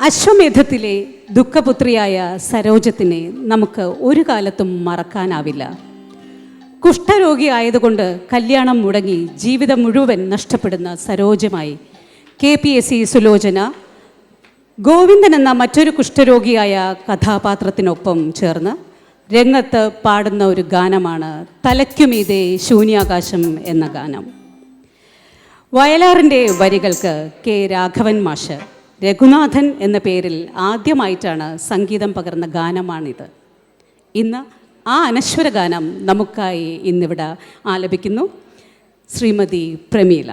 അശ്വമേധത്തിലെ ദുഃഖപുത്രിയായ സരോജത്തിനെ നമുക്ക് ഒരു കാലത്തും മറക്കാനാവില്ല. കുഷ്ഠരോഗിയായതുകൊണ്ട് കല്യാണം മുടങ്ങി ജീവിതം മുഴുവൻ നഷ്ടപ്പെടുന്ന സരോജമായി K P S C Sulochana Govindan എന്ന മറ്റൊരു കുഷ്ഠരോഗിയായ കഥാപാത്രത്തിനൊപ്പം ചേർന്ന് രംഗത്ത് പാടുന്ന ഒരു ഗാനമാണ് തലയ്ക്കുമീതെ ശൂന്യാകാശം എന്ന ഗാനം. വയലാറിന്റെ വരികൾക്ക് കെ രാഘവൻ മാഷ് രഘുനാഥൻ എന്ന പേരിൽ ആദ്യമായിട്ടാണ് സംഗീതം പകർന്ന ഗാനമാണിത്. ഇന്ന് ആ അനശ്വര ഗാനം നമുക്കായി ഇന്നിവിടെ ആലപിക്കുന്നു. ശ്രീമതി പ്രമീല.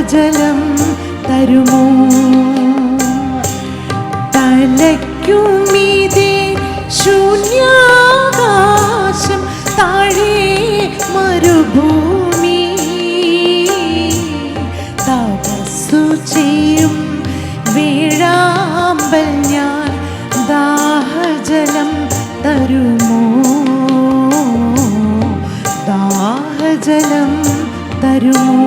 ദാഹജലം തരുമോ? തലയ്ക്കുമീതെ ശൂന്യാകാശം താഴെ മരുഭൂമി. തപസ്സു ചെയ്യും വേഴാമ്പൽ ഞാൻ ദാഹജലം തരുമോ? ദാഹജലം തരുമോ?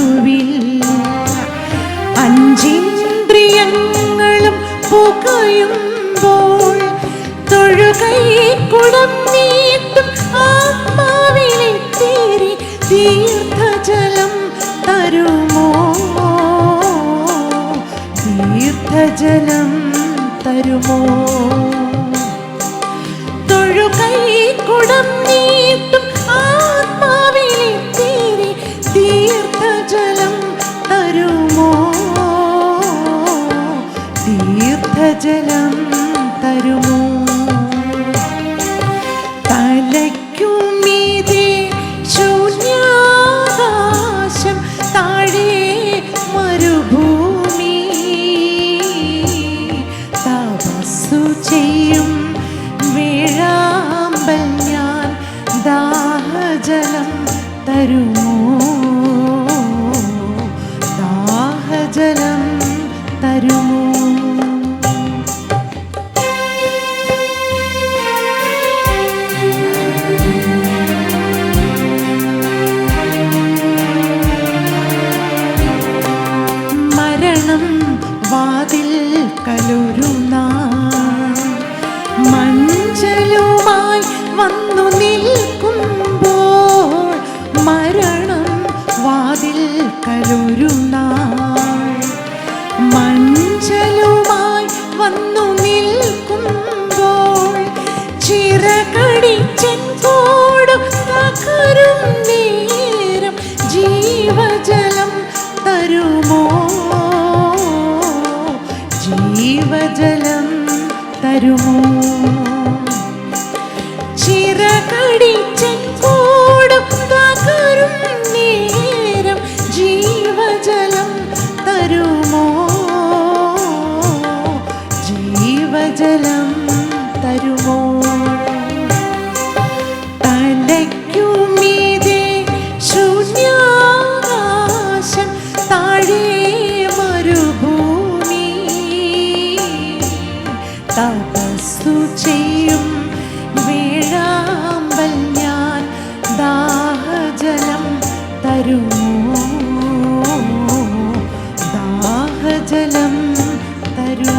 നടുവിൽ അഞ്ചിന്ദ്രിയങ്ങളും പുകയുമ്പോൾ തൊഴുകൈ കുടം നീട്ടും ആത്മാവിലെ തീരി തീർത്ഥജലം തരുമോ? തീർത്ഥജലം തരുമോ? തൊഴുകൈ കുടം നീട്ടും തീർത്ഥജലം തരുമോ? തലയ്ക്കുമീതെ ശൂന്യാകാശം താഴെ മരുഭൂമി. തപസ്സു ചെയ്യും വേഴാമ്പൽ ഞാൻ ദാഹജലം തരുമോ? ദാഹജലം തരുമോ? മരണം വാതിൽ കലുരുന്ന മഞ്ചലുമായി വന്നു നിൽക്കുമ്പോൾ മരണം വാതിൽ കലുരുന്ന മഞ്ചലുമായി വന്നു നിൽക്കുമ്പോൾ ചിറകടിച്ചൻ കൂടും തകരും നേരം ജീവജലം തരുമോ? ജീവജലം തരുമോ? ചിറകടിച്ചൻ കൂടും തകരും നേരം ജീവജലം ജീവജലം തരുമോ? ताः जलं तरु